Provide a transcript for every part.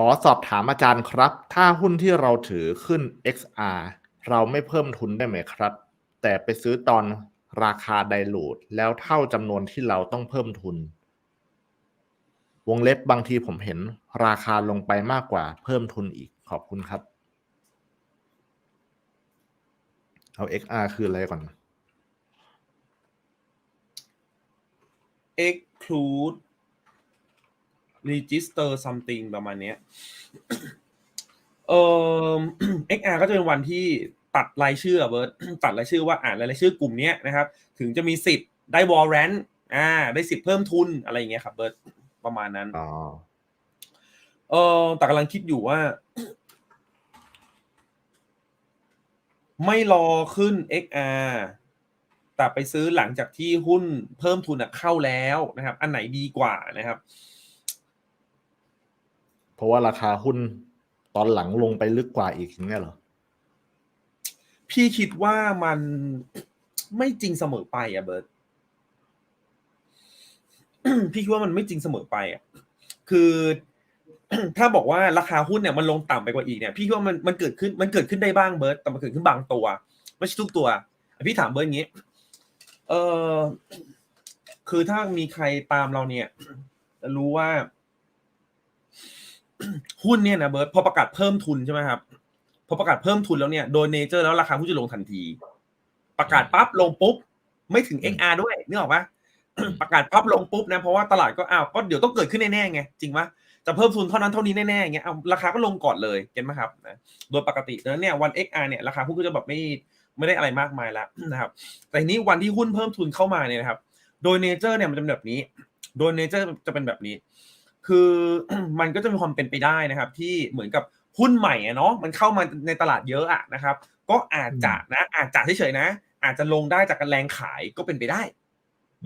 ขอสอบถามอาจารย์ครับ ถ้าหุ้นที่เราถือขึ้น XR เราไม่เพิ่มทุนได้ไหมครับ แต่ไปซื้อตอนราคาไดลูดแล้วเท่าจำนวนที่เราต้องเพิ่มทุน วงเล็บบางทีผมเห็นราคาลงไปมากกว่าเพิ่มทุนอีกขอบคุณครับ เอา XR คืออะไรก่อน exclude register something ประมาณเนี้ยเอ่อ XR ก็จะเป็นวันที่ตัดรายชื่ออะเบิร์ตตัดรายชื่อว่าอ่านรายชื่อกลุ่มเนี้ยนะครับ ถึงจะมีสิทธิ์ได้วอลเลนอ่า ได้สิทธิ์เพิ่มทุนอะไรอย่างเงี้ยครับเบิร์ตประมาณนั้นอ๋อเออแต่กำลังคิดอยู่ว่า ไม่รอขึ้น XR แต่ไปซื้อหลังจากที่หุ้นเพิ่มทุนอะเข้าแล้วนะครับ อันไหนดีกว่านะครับ เพราะว่าราคาหุ้นตอนหลังลงไปลึกกว่าอีกอย่างเงี้ยเหรอ พี่คิดว่ามันไม่จริงเสมอไปอะเบิร์ตพี่คิดว่ามันไม่จริงเสมอไปอะคือถ้าบอกว่าราคาหุ้นเนี่ยมันลงต่ำไปกว่าอีกเนี่ยพี่คิดว่ามันมันเกิดขึ้นมันเกิดขึ้นได้บ้างเบิร์ตแต่มันเกิดขึ้นบางตัว ไม่ใช่ทุกตัวพี่ถามเบิร์ตอย่างนี้เออคือถ้ามีใครตามเราเนี่ย รู้ว่า หุ้นเนี่ยนะเบิร์ตพอประกาศเพิ่มทุนใช่ไหมครับพอประกาศเพิ่มทุนแล้วเนี่ยโดยเนเจอร์แล้วราคาหุ้นจะลงทันที ประกาศปั๊บลงปุ๊บ ไม่ถึง XR ด้วยนึกออกปะประกาศปั๊บลงปุ๊บนะเพราะว่าตลาดก็อ้าวก็เดี๋ยวต้องเกิดขึ้นแน่ๆไงจริงปะจะเพิ่มทุนเท่านั้นเท่านี้แน่ๆเงี้ยเอาราคาก็ลงก่อนเลยเก็ตไหมครับนะโดยปกติแล้วเนี่ยวัน XR เนี่ยราคาหุ้นก็จะแบบไม่ไม่ได้อะไรมากมายแล้วนะครับ แต่ทีนี้วันที่หุ้นเพิ่มทุนเข้ามาเนี่ยนะครับ โดยเนเจอร์เนี่ยมันจะเป็นแบบนี้ โดยเนเจอร์จะเป็นแบบนี้ คือมันก็จะมีความเป็นไปได้นะครับ ที่เหมือนกับหุ้นใหม่อะเนาะมันเข้ามาในตลาดเยอะอะนะครับ ก็อาจจะนะ อาจจะเฉยๆนะ อาจจะลงได้จากการแรงขายก็เป็นไปได้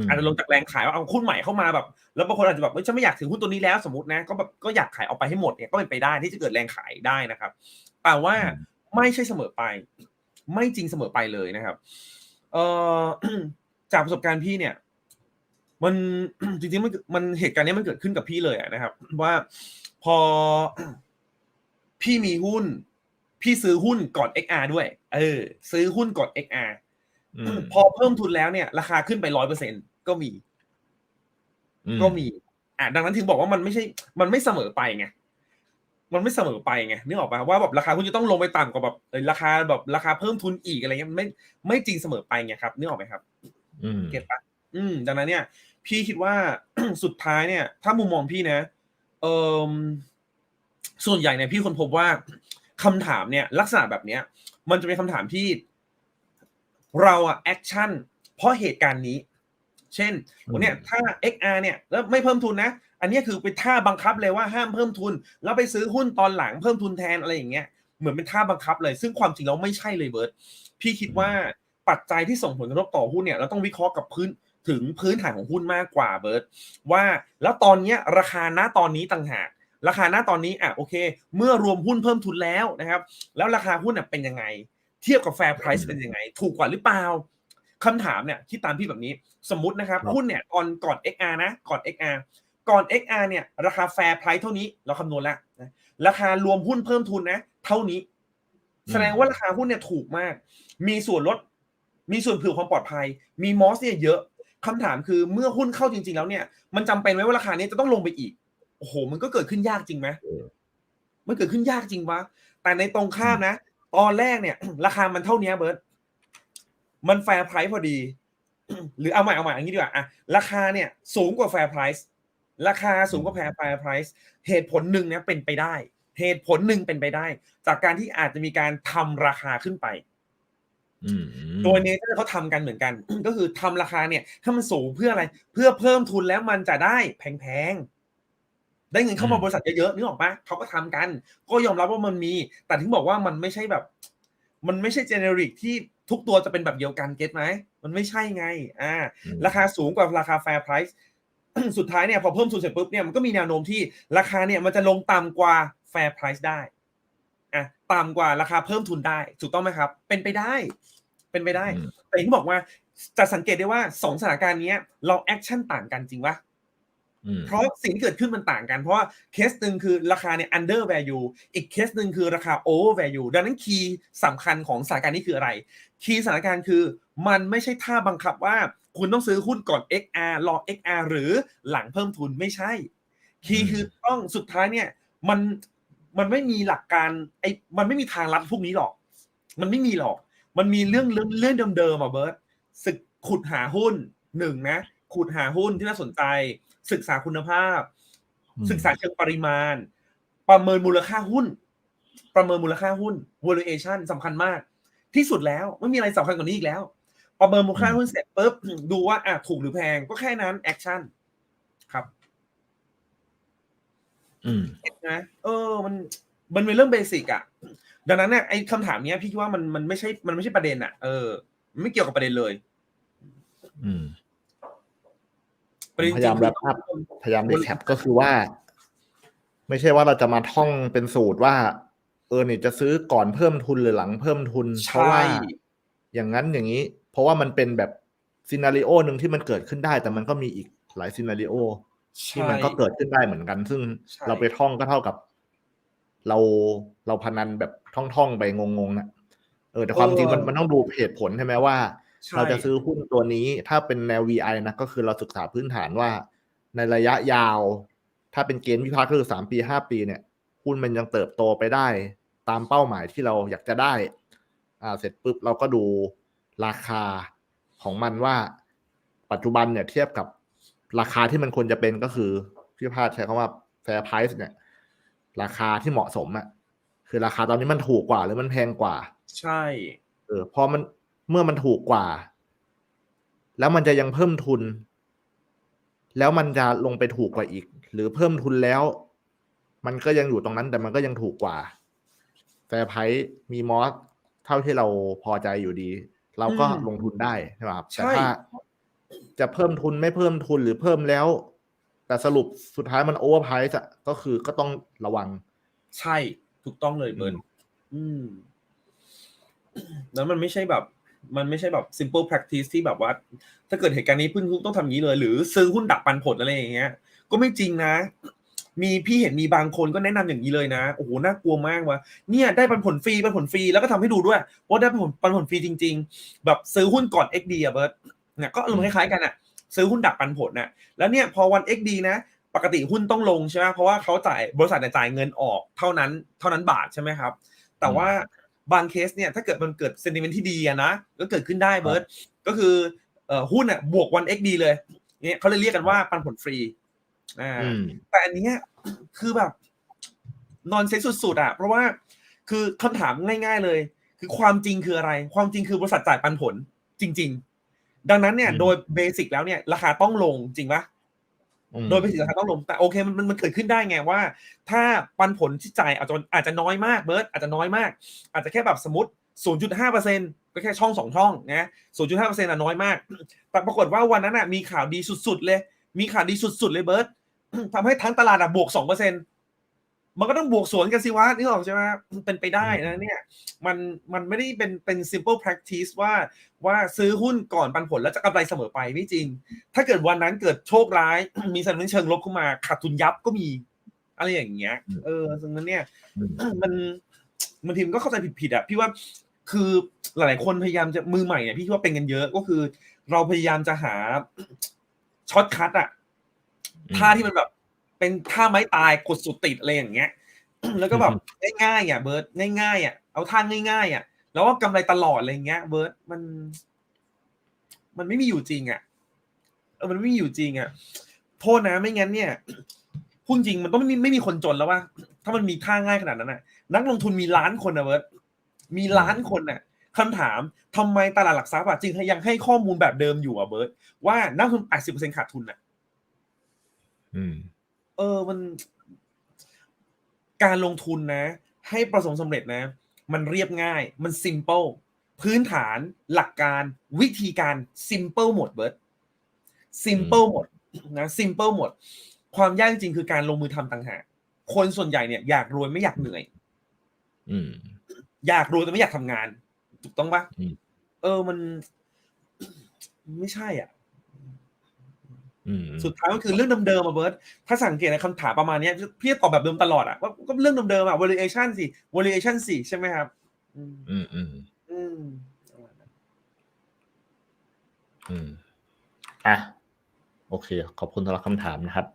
มอาจจะลงจากแรงขายว่าเอาหุ้นใหม่เข้ามาแบบ แล้วบางคนอาจจะแบบเฮ้ยฉันไม่อยากถือหุ้นตัวนี้แล้วสมมตินะก็แบบก็อยากขายออกไปให้หมดเนี่ยก็เป็นไปได้ที่จะเกิดแรงขายได้นะครับ แต่ว่าไม่ใช่เสมอไป ไม่จริงเสมอไปเลยนะครับ เอ่อจากประสบการณ์พี่เนี่ย มันจริงๆมันมันเหตุการณ์นี้มันเกิดขึ้นกับพี่เลยอะนะครับ ว่าพอพี่มีหุ้น พี่ซื้อหุ้นก่อน XR ด้วย เออ ซื้อหุ้นก่อน XR อืมพอเพิ่มทุนแล้วเนี่ย ราคาขึ้นไปร้อยเปอร์เซ็นก็มีอืมก็มี อะดังนั้นถึงบอกว่ามันไม่ใช่ มันไม่เสมอไปไงมันไม่เสมอไปไงนึกออกปะว่าแบบราคาคุณจะต้องลงไปต่ำกว่าแบบเออราคาแบบราคาเพิ่มทุนอีกอะไรเงี้ยมันไม่ไม่จริงเสมอไปไงครับนึกออกไหมครับอืมเก็ตปะอืมดังนั้นเนี่ย พี่คิดว่าสุดท้ายเนี่ย ถ้ามุมมองพี่นะเออส่วนใหญ่เนี่ยพี่คนพบว่าคำถามเนี่ย ลักษณะแบบเนี้ย มันจะเป็นคำถามที่ เราอะแอคชั่นเพราะเหตุการณ์นี้ เช่นวันเนี้ยถ้า XR เนี่ยแล้วไม่เพิ่มทุนนะอันเนี้ยคือเป็นท่าบังคับเลยว่าห้ามเพิ่มทุน แล้วไปซื้อหุ้นตอนหลังเพิ่มทุนแทนอะไรอย่างเงี้ยเหมือนเป็นท่าบังคับเลย ซึ่งความจริงแล้วไม่ใช่เลยเบิร์ตพี่คิดว่าปัจจัยที่ส่งผลกระทบต่อหุ้นเนี่ยเราต้องวิเคราะห์กับพื้น ถึงพื้นฐานของหุ้นมากกว่าเบิร์ตว่าแล้วตอนเนี้ยราคาณตอนนี้ต่างหาก ราคาณตอนนี้อะโอเค เมื่อรวมหุ้นเพิ่มทุนแล้วนะครับ แล้วราคาหุ้นน่ะเป็นยังไง เทียบกับแฟร์ไพรซ์เป็นยังไง ถูกกว่าหรือเปล่าคำถามเนี่ยคิดตามพี่แบบนี้สมมตินะครับครับหุ้นเนี่ยก่อนก่อน XR นะก่อน XR ก่อน XR เนี่ยราคาแฟร์ไพรซ์เท่านี้เราคำนวณแล้วนะราคารวมหุ้นเพิ่มทุนนะ เท่านี้ แสดงว่าราคาหุ้นเนี่ยถูกมาก มีส่วนลด มีส่วนเผื่อความปลอดภัย มีมอสเนี่ยเยอะ คำถามคือเมื่อหุ้นเข้าจริง ๆ แล้วเนี่ย มันจำเป็นไหมว่าราคานี้จะต้องลงไปอีก โอ้โห มันก็เกิดขึ้นยากจริงไหมมันเกิดขึ้นยากจริงวะ แต่ในตรงข้ามนะ ตอนแรกเนี่ย ราคามันเท่านี้เบิร์ตมันแฟร์ไพรซ์พอดี หรือเอาใหม่เอาใหม่อย่างนี้ดีกว่าอะราคาเนี่ย สูงกว่าแฟร์ไพรซ์ราคาสูงกว่าแฟร์ไพรซ์เหตุผลหนึ่งเนี่ยเป็นไปได้ เหตุผลหนึ่งเป็นไปได้ จากการที่อาจจะมีการทำราคาขึ้นไป โดยเนเจอร์เขาทำกันเหมือนกัน ก็คือทำราคาเนี่ยถ้ามันสูงเพื่ออะไร เพื่อเพิ่มทุนแล้วมันจะได้แพงๆ ได้เงินเข้ามาบริษัทเยอะๆนึกออกปะเขาก็ทำกัน ก็ยอมรับว่ามันมี แต่ถึงบอกว่ามันไม่ใช่แบบ มันไม่ใช่เจเนริกที่ทุกตัวจะเป็นแบบเดียวกันเก็ตไหม มันไม่ใช่ไง อ่าอืมราคาสูงกว่าราคาแฟร์ไพรซ์สุดท้ายเนี่ยพอเพิ่มทุนเสร็จปุ๊บเนี่ยมันก็มีแนวโน้มที่ราคาเนี่ยมันจะลงต่ำกว่าแฟร์ไพรซ์ได้อะ ต่ำกว่าราคาเพิ่มทุนได้ถูกต้องไหมครับ เป็นไปได้ เป็นไปได้อืมแต่อย่างที่บอกว่าจะสังเกตได้ว่าสองสถานการณ์เนี้ยเราแอคชั่นต่างกันจริงปะอืมเพราะสิ่งที่เกิดขึ้นมันต่างกัน เพราะว่าเคสหนึ่งคือราคาเนี่ย under value อีกเคสหนึ่งคือราคา over value ดังนั้นคีย์สำคัญของสถานการณ์นี้คืออะไร คีย์สถานการณ์คือมันไม่ใช่ท่าบังคับว่าคุณต้องซื้อหุ้นก่อน XR รอ XR หรือหลังเพิ่มทุนไม่ใช่ คีย์คือต้องสุดท้ายเนี่ย มัน มันไม่มีหลักการไอ้มันไม่มีทางลัดพวกนี้หรอก มันไม่มีหรอก มันมีเรื่องเรื่องเรื่องเดิมๆอะเบิร์ตศึกขุดหาหุ้นหนึ่งนะขุดหาหุ้นที่น่าสนใจ ศึกษาคุณภาพอืมศึกษาเชิงปริมาณ ประเมินมูลค่าหุ้น ประเมินมูลค่าหุ้น valuation สำคัญมาก ที่สุดแล้วไม่มีอะไรสำคัญกว่านี้อีกแล้ว ประเมินมูลค่าหุ้นเสร็จปุ๊บดูว่าอะถูกหรือแพงก็แค่นั้น action ครับ อืมนะเออ มันมันเป็นเรื่องเบสิกอะดังนั้นเนี่ยไอ้คำถามเนี้ย พี่คิดว่ามันมันไม่ใช่มันไม่ใช่ประเด็นอะเออมันไม่เกี่ยวกับประเด็นเลย อืมประเด็นจพยายามริง wrap up พยายามรีแคปก็คือว่า ไม่ใช่ว่าเราจะมาท่องเป็นสูตรว่า เออเนี่ยจะซื้อก่อนเพิ่มทุนหรือหลังเพิ่มทุนเพราะใช่ว่าอย่างนั้นอย่างนี้ เพราะว่ามันเป็นแบบซีนารีโอหนึ่งที่มันเกิดขึ้นได้ แต่มันก็มีอีกหลายซีนารีโอ ที่มันก็เกิดขึ้นได้เหมือนกัน ซึ่งใช่เราไปท่องก็เท่ากับ เราเราพนันแบบท่องๆไปงงๆนะเออแต่ความจริงมันมันต้องดูเหตุผลใช่ไหมว่าใช่เราจะซื้อหุ้นตัวนี้ถ้าเป็นแนว VI นะก็คือเราศึกษาพื้นฐานว่า ในระยะยาว ถ้าเป็นเกณฑ์วิพากษ์ก็คือสามปีห้าปีเนี่ยหุ้นมันยังเติบโตไปได้ ตามเป้าหมายที่เราอยากจะได้ อ่าเสร็จปุ๊บเราก็ดูราคาของมันว่า ปัจจุบันเนี่ยเทียบกับ ราคาที่มันควรจะเป็นก็คือพี่พาดใช้คำว่า fair price เนี่ย ราคาที่เหมาะสมอะคือราคาตอนนี้มันถูกกว่า หรือมันแพงกว่า ใช่ เออพอมันเมื่อมันถูกกว่า แล้วมันจะยังเพิ่มทุน แล้วมันจะลงไปถูกกว่าอีก หรือเพิ่มทุนแล้ว มันก็ยังอยู่ตรงนั้นแต่มันก็ยังถูกกว่าแต่ไพ่มีมอสเท่าที่เราพอใจอยู่ดี เราก็ลงทุนได้ใช่ไหมครับแต่ถ้า จะเพิ่มทุนไม่เพิ่มทุนหรือเพิ่มแล้ว แต่สรุปสุดท้ายมันโอเวอร์ไพรส์อะก็คือก็ต้องระวัง ใช่ถูกต้องเลยเบิร์นอืมแล้วมันไม่ใช่แบบ มันไม่ใช่แบบ simple practice ที่แบบว่า ถ้าเกิดเหตุการณ์นี้พึ่งต้องทำอย่างนี้เลย หรือซื้อหุ้นดักปันผลอะไรอย่างเงี้ย ก็ไม่จริงนะ มีพี่เห็นมีบางคนก็แนะนำอย่างนี้เลยนะโอ้โหน่ากลัวมากว่ะเนี่ยได้ปันผลฟรีปันผลฟรีแล้วก็ทำให้ดูด้วยว่าได้ปันผลปันผลฟรีจริง ๆ แบบซื้อหุ้นก่อน XD อะเบิร์ต เนี่ยก็อารมณ์คล้ายๆกันอะ ซื้อหุ้นดักปันผลน่ะแล้วเนี่ยพอวัน XD นะปกติหุ้นต้องลงใช่ไหมเพราะว่าเขาจ่ายบริษัทเนี่ยจ่ายเงินออกเท่านั้นเท่านั้นบาทใช่ไหมครับ แต่ว่าบางเคสเนี่ยถ้าเกิดมันเกิดเซนติเมนต์ที่ดีอะนะก็เกิดขึ้นได้เบิร์ตก็คือเอ่อหุ้นอะบวกวัน XD เลยเนี่ยเขาเลยเรียกกันว่าปันผลฟรีอ่าอืมแต่อันเนี้ยคือแบบนอนเซ็ตสุดๆอะเพราะว่าคือคำถามง่าย ๆเลย คือความจริงคืออะไร ความจริงคือบริษัทจ่ายปันผลจริง ๆ ดังนั้นเนี่ยอืมโดยเบสิกแล้วเนี่ยราคาต้องลงจริงปะอืมโดยเบสิกราคาต้องลงแต่โอเคมันมันมันเกิดขึ้นได้ไงว่า ถ้าปันผลที่จ่ายอาจจะอาจจะน้อยมากเบิร์ตอาจจะน้อยมาก อาจจะแค่แบบสมมติ 0.5%ก็แค่ช่องสองช่องนะ0.5%อะน้อยมาก แต่ปรากฏว่าวันนั้นอะมีข่าวดีสุดๆเลย มีข่าวดีสุดๆเลยเบิร์ตทำให้ทั้งตลาดอะบวกสองเปอร์เซ็น มันก็ต้องบวกสวนกันสิวะนี่หรอกใช่ไหมเป็นไปได้นะเนี่ยมันมันไม่ได้เป็นเป็น simple practice ว่าว่าซื้อหุ้นก่อนปันผลแล้วจะกำไรเสมอไปไม่จริง ถ้าเกิดวันนั้นเกิดโชคร้าย มีสัญญาณเชิงลบเข้ามาขาดทุนยับก็มี อะไรอย่างเงี้ย เออดังนั้นเนี่ยอืมมันบางทีมันก็เข้าใจผิดๆอะพี่ว่าคือหลายๆคนพยายามจะมือใหม่เนี่ยพี่คิดว่าเป็นกันเยอะก็คือ เราพยายามจะหาช็อตคัทอะท่าที่มันแบบ เป็นท่าไม้ตายกดสุดติดอะไรอย่างเงี้ย แล้วก็แบบง่ายๆอะเบิร์ดง่ายๆอะเอาท่าง่ายๆอะ แล้วก็กำไรตลอดอะไรอย่างเงี้ย เบิร์ดมัน มันไม่มีอยู่จริงอะเออมันไม่มีอยู่จริงอะโทษนะไม่งั้นเนี่ยพูดจริงมันต้องไม่มีไม่มีคนจนแล้วว่า ถ้ามันมีท่าง่ายขนาดนั้นน่ะ นักลงทุนมีล้านคนนะเบิร์ดมีล้านคนน่ะคำถามทำไมตลาดหลักทรัพย์อะจึงยังให้ข้อมูลแบบเดิมอยู่อะเบิร์ดว่านักลงทุน80%ขาดทุนอะ อืม เออมัน การลงทุนนะ ให้ประสบความสำเร็จนะ มันเรียบง่าย มัน simple พื้นฐานหลักการวิธีการ simple หมดเบิร์ด simple หมดนะ simple หมด ความยากจริงคือการลงมือทำต่างหากคนส่วนใหญ่เนี่ยอยากรวยไม่อยากเหนื่อยอืมอยากรวยแต่ไม่อยากทำงาน ถูกต้องปะอืมเออมัน ไม่ใช่อะอืม สุดท้ายก็คือเรื่องเดิมๆอะเบิร์ตถ้าสังเกตในคำถามประมาณเนี้ยพี่จะตอบแบบเดิมตลอดอะว่าก็เรื่องเดิมๆอะ variation สิ variation สิใช่ไหมครับ อืมอืมอืมอืมอืมอะโอเค ขอบคุณสำหรับคำถามนะครับ